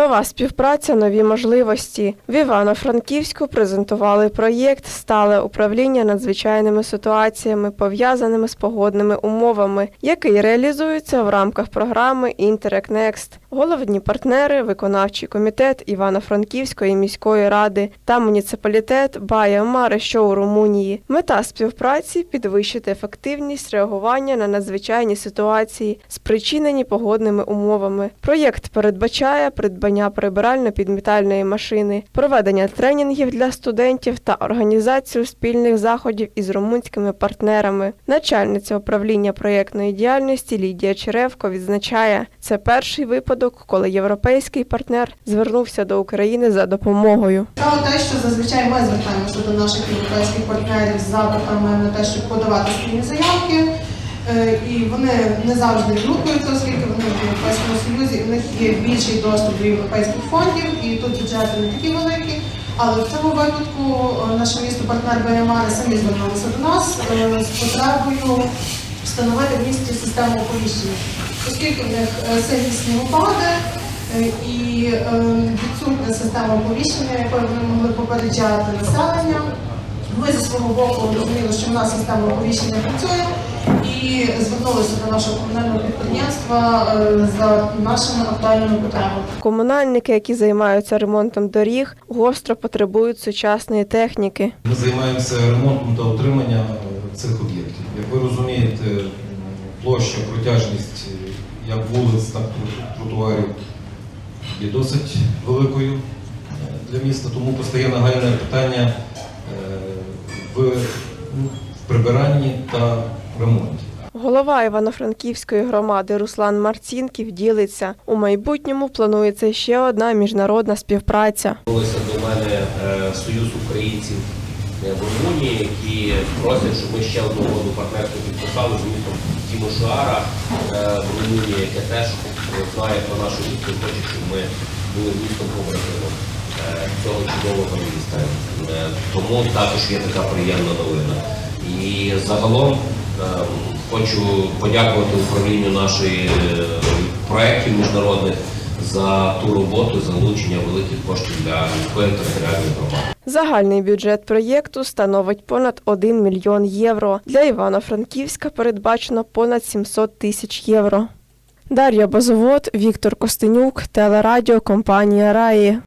Нова співпраця, нові можливості. В Івано-Франківську презентували проєкт Стале управління надзвичайними ситуаціями, пов'язаними з погодними умовами, який реалізується в рамках програми Next. Головні партнери, виконавчий комітет Івано-Франківської міської ради та муніципалітет Бая Мари, що у Румунії. Мета співпраці підвищити ефективність реагування на надзвичайні ситуації, спричинені погодними умовами. Проєкт передбачає придбання прибирально-підмітальної машини, проведення тренінгів для студентів та організацію спільних заходів із румунськими партнерами. Начальниця управління проєктної діяльності Лідія Черевко відзначає, це перший випадок, коли європейський партнер звернувся до України за допомогою. Те, що зазвичай ми звертаємося до наших європейських партнерів з запитами на те, щоб подавати спільні заявки. Е, І вони не завжди відгукуються, оскільки вони є більший доступ до європейських фондів, і тут бюджети не такі великі. Але в цьому випадку е, наше місто партнер Беремани самі звернулися до нас е, з потребою встановити в місті систему оповіщення, оскільки в них е, сильні снігопади, І відсутня система оповіщення, якою вони могли попереджати населення. Ми зі свого боку розуміли, що в нас система оповіщення працює, і звернулися до нашого комунального підприємства е, за нашими актуальними потребами. Комунальники, які займаються ремонтом доріг, гостро потребують сучасної техніки. Ми займаємося ремонтом та утриманням е, цих об'єктів. Як ви розумієте, площа, протяжність е, як вулиць, так і тротуарів є досить великою для міста, тому постає нагальне питання в в прибиранні та ремонті. Голова Івано-Франківської громади Руслан Марцінків ділиться. У майбутньому планується ще одна міжнародна співпраця. Звернулися до мене е, Союз українців в Румунії, які просять, щоб ми ще одну угоду партнерську підписали з містом Тімошуара е, в Румунії, яке теж знає про нашу місто хоче, щоб ми були містом побратимом е, цього чудового міста. Тому також є така приємна новина. І загалом хочу подякувати управлінню нашої е, проєктів міжнародних за ту роботу, залучення великих коштів для міської територіальної громади. Загальний бюджет проєкту становить понад 1 мільйон євро. Для Івано-Франківська передбачено понад 700 тисяч євро. Дар'я Базовод, Віктор Костенюк, телерадіо компанія Раї.